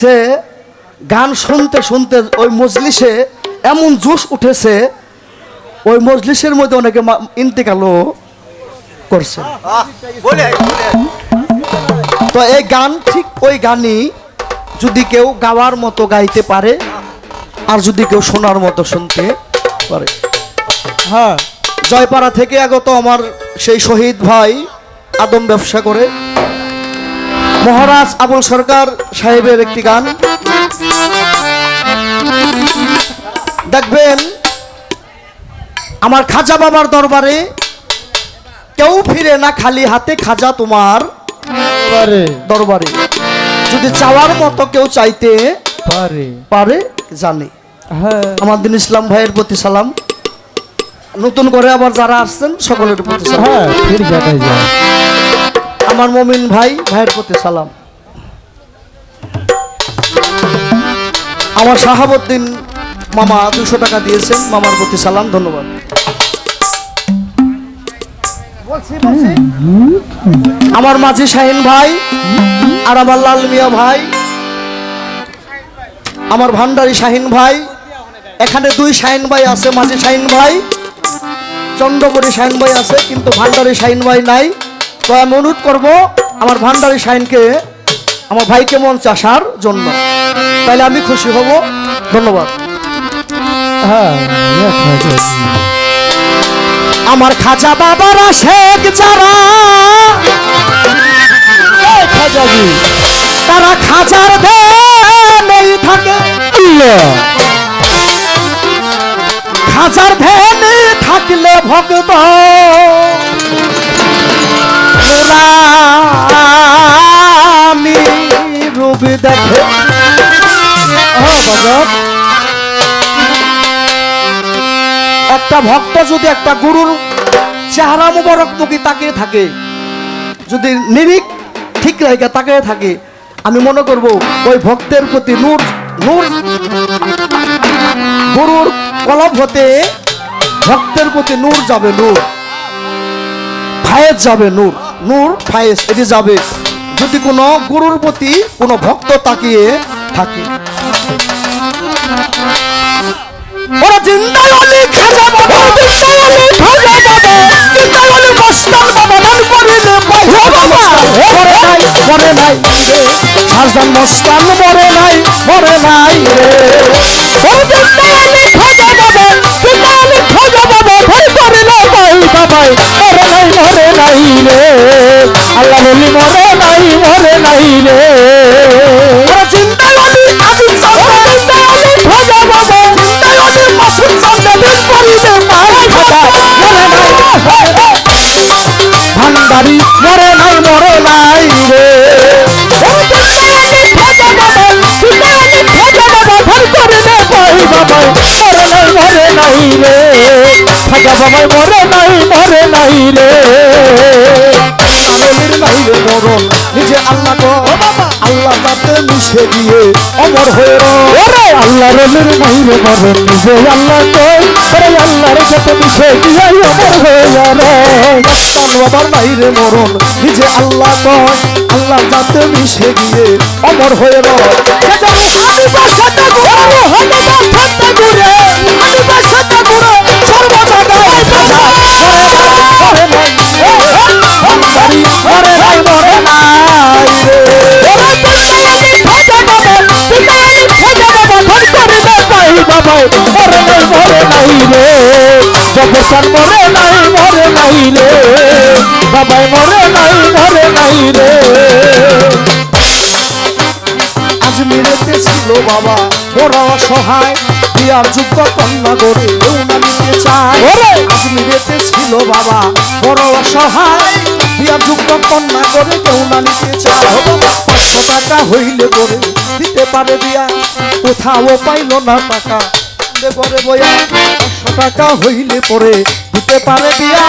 সে গান শুনতে শুনতে ওই মজলিসে এমন জোশ উঠেছে ওই মজলিসের মধ্যে অনেকে ইন্তেকালও করছে। তো এই গান ঠিক ওই গানই যদি কেউ গাওয়ার মতো গাইতে পারে আর যদি কেউ শোনার মতো শুনতে পারে। হ্যাঁ। জয়পাড়া থেকে আগত আমার সেই শহীদ ভাই আদম ব্যবসা করে। মহারাজ আবুল সরকার সাহেবের একটি গান। দেখবেন আমার খাজা বাবার দরবারে কেউ ফিরে না খালি হাতে খাজা তোমার দরবারে। যদি চাওয়ার মতো কেউ চাইতে পারে। পারে জানে। হ্যাঁ। আমার দিন ইসলাম ভাইয়ের প্রতি সালাম। নতুন করে আবার যারা আসছেন সকলের প্রতি সালাম। আমার মমিন ভাই ভাইয়ের প্রতি সালাম। আমার শাহাবুদ্দিন মামা দুশো টাকা দিয়েছেন মামার প্রতি সালাম ধন্যবাদ। আমার মাঝি শাহিন ভাই আর আমার লাল মিয়া ভাই আমার ভান্ডারি শাহিন ভাই এখানে দুই শাহিন ভাই আছে মাঝি শাহিন ভাই চন্দ্রপুরী শাহিন ভাই আছে কিন্তু ভান্ডারি শাহিন ভাই নাই। তো আমি অনুরোধ করব আমার ভান্ডারি শাহিনকে আমার ভাইকে মঞ্চে আসার জন্য। তাহলে আমি খুশি হব। ধন্যবাদ। হ্যাঁ আমার খাজা বাবারা শেখ যারা খাজাজি তারা খাজার ধ্যানেই থাকে। খাজার ধ্যানে থাকলে ভক্ত। নুরানি রূপ দেখে। একটা ভক্ত যদি একটা গুরুর চেহারা তাকিয়ে থাকে, যদি ঠিক তাকিয়ে থাকে, আমি মনে করব ওই ভক্তের প্রতি নূর নূর গুরুর কলব হতে ভক্তের প্রতি নূর যাবে নূর ফায়েজ যাবে নূর। নূর ফায়েজ এটি যাবে যদি কোনো গুরুর প্রতি কোনো ভক্ত তাকিয়ে থাকে। ওরা জিন্দাই অলি খাজা বাবা জিন্দাই অলি বাবা জিন্দাই অলি মস্তান বাবা নাই করিলে বাবা বাবা মরে নাই মরে নাই শাহজান মস্তান মরে নাই মরে নাই রে। ও জিন্দাই অলি খাজা বাবা জিন্দাই অলি খাজা বাবা ভাই করিলে আল্লাহ বলি মরে নাই মরে নাই রে। আবুল সালাম জিন্দাই অলি বাবা মাসুদ নাই ভান্ডারি মরে নাই মরে নাই রে। মরে নাই রে। খাজা মরে নাই মরে নাই রে। আদলের নাই রে মরণ, নিজে আল্লাহ গো আল্লাহ তাতে মিশে দিয়ে অমর হয়ে আল্লাহ রলির মাইরে মরণ, নিজে আল্লাহ ওরে আল্লাহর সাথে মিশে দিয়ে আমার হয়ে রে বাবার বাইরে মরণ, নিজে আল্লাহ আল্লাহ যাতে মিশে গিয়ে অমর হয়ে রয়। জায়গায় বাবা মরে নাই ওরে পিতালি খাজা বাবা পিতালি খাজা বাবা ধর করে দে ভাই বাবা মরে নাই মরে নাই রে জগসান মরে নাই মরে নাই রে বাবাই মরে নাই মরে নাই রে আজমিরেতে ছিল বাবা বড় অসহায় বিয়ার যোগ্য কন্যা গড়ে কেউ না নিতে চায় ওরে! আজমিরেতে ছিল বাবা বড় অসহায় বিয়ার যোগ্য কন্যা করে কেউ না নিতে চায় পাঁচশো টাকা হইলে করে দিতে পারে বিয়া কোথাও পাইল না টাকা পরে বয়া, পাঁচশো টাকা হইলে পরে দিতে পারে বিয়া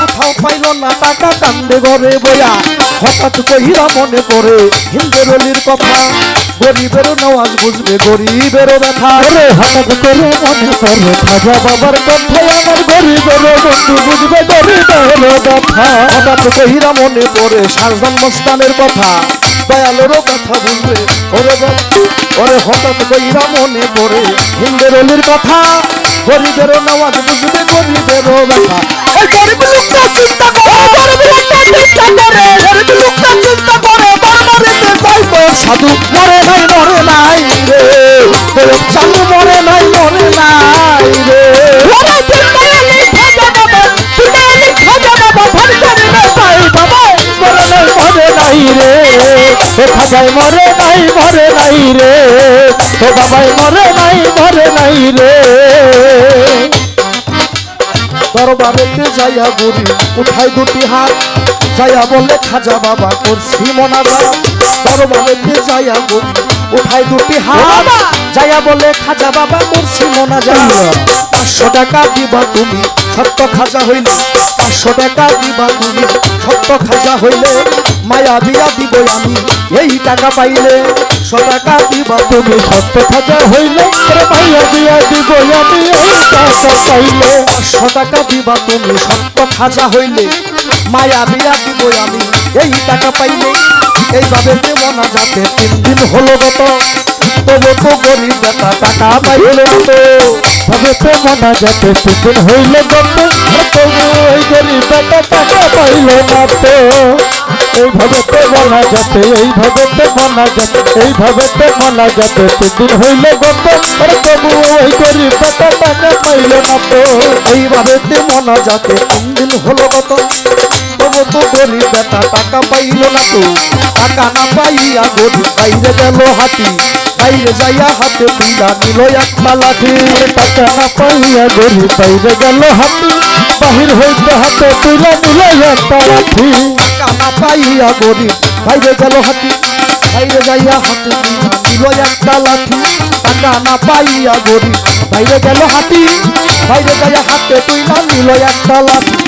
কোথাও পাইল না টাকা, কান্দে ঘরে বয়া। হঠাৎ কহিরা মনে করে হিন্দের কথা। গরিবের নওয়াজ বুঝবে, গরিবের ব্যথা। হঠাৎ করে মনে করে, খাজা বাবার কথায় আমার গরিবের বন্ধু বুঝবে, গরিবের কথা হঠাৎ কহিরা মনে পড়ে সারজান মস্তানের কথা। দয়ালেরও কথা বলবে, ওরে ওরে হঠাৎ কইরা মনে পড়ে হিন্দের অলির কথা। গরিবেরও নামাজ বুঝবে গরিবেরও ব্যথা। এই গরিব লোকটা চিন্তা করে গরিব লোকটা চিন্তা করে গরিব লোকটা চিন্তা করে। যাইবো সাধু মরে নাই মরে নাই রে। গরিব চালু মরে নাই মরে নাই রে। খাজাই মরে নাই মরে নাই রে। ও বাবাই মরে নাই মরে নাই রে। দরবারেতে যাইয়া বুড়ি উঠাই দুটি হাত? যাইয়া বলে খাজা বাবা করছি মনাজা দরবারেতে যাইয়া বুড়ি উঠাই দুটি হাত? যাইয়া বলে খাজা বাবা করছি মনাজা পাঁচশো টাকা দিবা তুমি সত্য খাজা হইলে। পাঁচশো টাকা দিবা তুমি সত্য খাজা হইলে। মায়া বিয়া দিব আমি, এই টাকা পাইলে টাকা দিবা তুমি। সত্য খাজা হইলে রে মাইয়া দিয়া দিব আমি টাকা পাইলে টাকা দিবা তুমি। সত্য খাজা হইলে মায়া বিয়া দিব আমি, এই টাকা পাইলে এইভাবে দেব না যাতে তিন দিন হলো গত। তবু তো গরিব টাকা পাইলে তো ভাবে তো মনা যাতে সুদিন হইলে গত তবু ওই গরিব বেটা টাকা পাইল না তো। এইভাবে তো বলা যাতে এইভাবে তো মানা যাতে এইভাবে তো মানা যাতে সুদিন হইলে গত তবু ওই গরিব বেটা টাকা পাইল না তো। এইভাবে দেব না যাতে তিন দিন হলো তবু তো গরিব বেটা টাকা পাইল না তো। টাকা না পাইয়া গরিব বাইরে গেল হাতি বাইরে যাইয়া হাতে তুইলা নিল একটা লাঠি টাকা না পাইয়া গরিব বাইরে গেল হাতি বাহির হইতে হাতে তুলে নিলে একটা লাঠি কানা পাইয়া গরিব বাইরে গেল হাতি বাইরে যাইয়া হাতে নিল একটা লাঠি টাকা না পাইয়া গরিব বাইরে গেল হাতি বাইরে যাইয়া হাতে তুই না নিল একটা লাঠি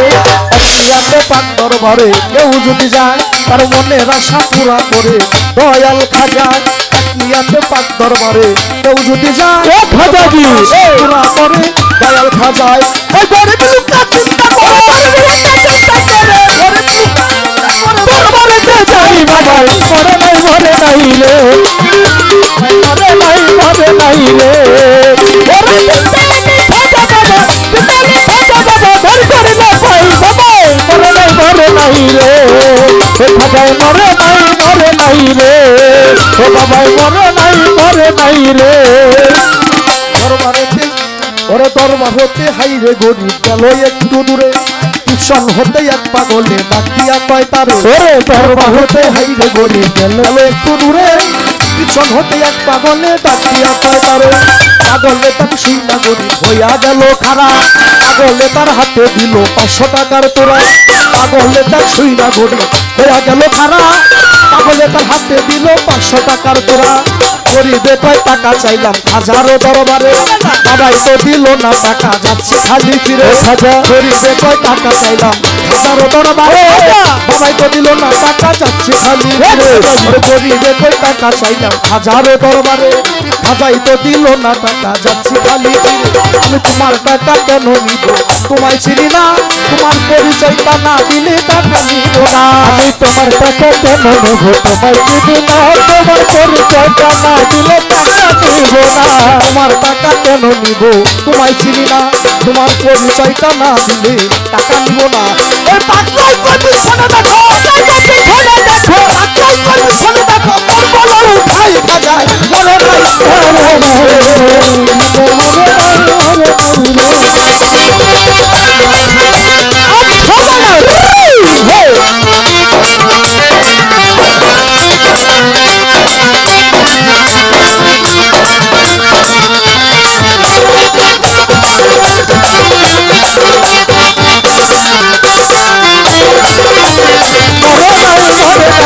পাক দরবারে কেউ যদি যায় তার মনের আশা পুরা করে দয়াল খাজায় একটিয়াতে পাক দরবারে কেউ যদি যায় ও খাজাজি! পুরা করে দয়াল খাজায় ওই গরিব লোকটা চিন্তা করে মরে নাই মরে নাই রে। মরে নাই মরে নাই রে। নাই রে ও বাবাই মরে নাই মরে নাই রে ও বাবাই মরে নাই মরে নাই রে দরবারেতে ওরে দরবার হতে হাই রে গরিব গেল একটু দূরে। টিউশন হতে এক পাগলে ডাকিয়া কয় তারে। ওরে দরবার হতে হাই রে গরিব গেল একটু দূরে। টিউশন হতে এক পাগলে ডাকিয়া কয় তারে। পাগলে তার শুই না গরিব হইয়া গেল খারা পাগলে তার হাতে দিল পাঁচশো টাকার তোরা পাগলে তার শুই না গরিব হইয়া গেল খারা পাগলে তার হাতে দিল পাঁচশো টাকার তোরা গরিবে কয় টাকা চাইলাম হাজারো দরবারে। তো দিল না টাকা যাচ্ছি খালি ফিরে। খাজা গরিবে কয় টাকা চাইলাম হাজারো দরবারে। বাবাই তো দিল না টাকা যাচ্ছি খালি ফিরে। গরিবে কয় টাকা চাইলাম হাজারো দরবারে। বাবাই তো দিল না টাকা যাচ্ছি খালি ফিরে। আমি তোমার টাকা কেন নিব? তোমায় চিনি না তোমার পরিচয়টা না দিলে টাকা নিব না। আমি তোমার টাকা কেন নেব? তোমার চিনি না তোমার পরিচয়টা না দিলে টাকা দিব না তোমার টাকা কেন নিব তোমায় চিনি না তোমার পরিচয়টা না দিলে টাকা নিব না দেখো দেখো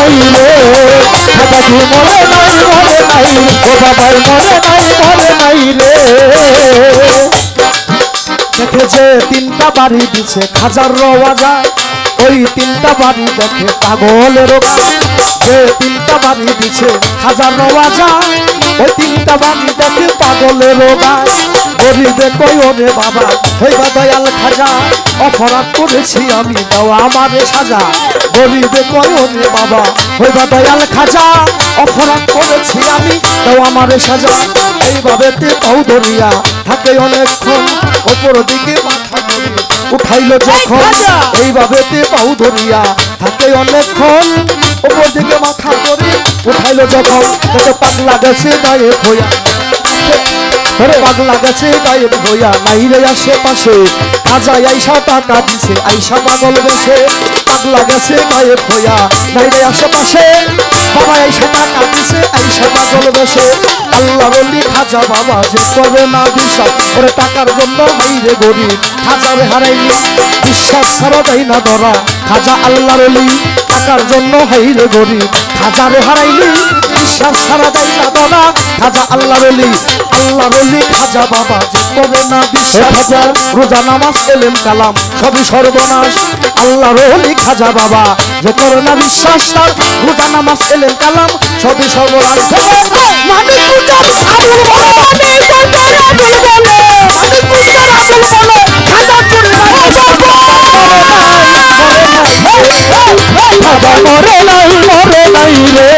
খাজাজি মরে নাই মরে নাই মরে নাই মরে নাই রে দেখেছে তিনটা বাড়ি দিছে খাজার রওয়াজা ওই তিনটা বাড়ি দেখে পাগলের তিনটা বাড়ি দিছে খাজার রওয়াজা ওই তিনটা বাড়ি দেখে পাগলের গায়। গরিবে কই ওরে বাবা হইবা দয়াল খাজা অপরাধ করেছি আমি দাও আমারে সাজা। গরিবে কই ওরে বাবা হইবা দয়াল খাজা অপরাধ করেছি আমি দাও আমারে সাজা। এইভাবে তে পাউ ধরিয়া থাকে অনেকক্ষণ ওপর দিকে মাথা ধরে উঠাইলো যখন। এইভাবে তে পাউ ধরিয়া থাকে অনেকক্ষণ ওপর দিকে মাথা ধরে উঠাইলো যখন। তোকে পাগলা গেছে গায়ে হইয়া ওরে পাগলা গেছে গায়েব হইয়া নাই রে আশেপাশে। খাজা আইসা টাকা দিছে, আইসা পাগল গেছে পাগলা গেছে গায়েব হইয়া নাই রে আশেপাশে। বাবা আইসা টাকা দিছে, আইসা পাগল গেছে আল্লাহ বলি, খাজা বাবা যে করে না বিশ্বাস ওরে টাকার জন্য হাই রে গরিব, খাজারে হারাইলি। বিশ্বাস ছাড়া দেয় না ধরা, খাজা আল্লাহ বলি টাকার জন্য হাই রে গরিব, খাজারে হারাইলি। বিশ্বাস ছাড়া দেয় না ধরা, খাজা আল্লাহ বলি আল্লাহ বলি খাজা বাবা যে করে না বিশ্বাস রোজা নামাজ এলেম কালাম সবই সর্বনাশ। আল্লাহ রহলি খাজা বাবা যে করে না বিশ্বাস তার রোজা নামাজ এলেম কালাম সবই সর্বনাশ। বলে বলে খাজা চুরি বাবা মরে নাই মরে নাই রে।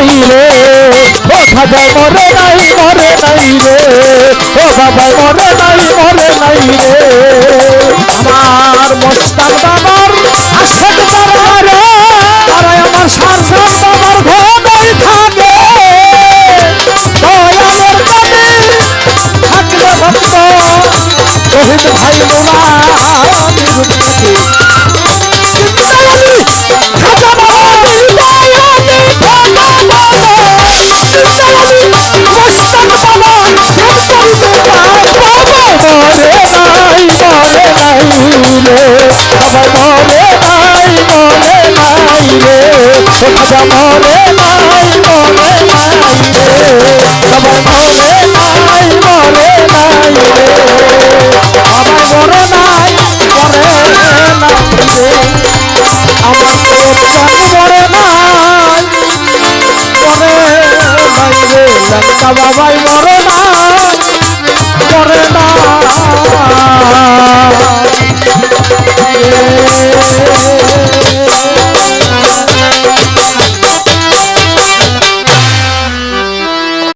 নাই রে ও খাজা মরে নাই মরে নাই রে ও বাবা মরে নাই মরে নাই আমার মস্তান বাবার আশেক বাবার আর আমার সাংসার বাবার ঘরেই থাকে। দয়ালের নামে থাকলে ভক্ত শহীদ ভাই মোলা খাজা নাই রে ও খাজা মরে নাই মরে নাই রে বাবা মরে নাই মরে নাই রে আমার মরে নাই রে আমার মরে নাই মরে নাই রে লঙ্কা বাবাই মরে নাই মরে নাই